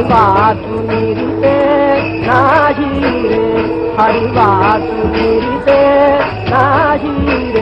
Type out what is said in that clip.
હરિવાસુની રીતે નાહી રે હરિવાસુની રીતે નાહી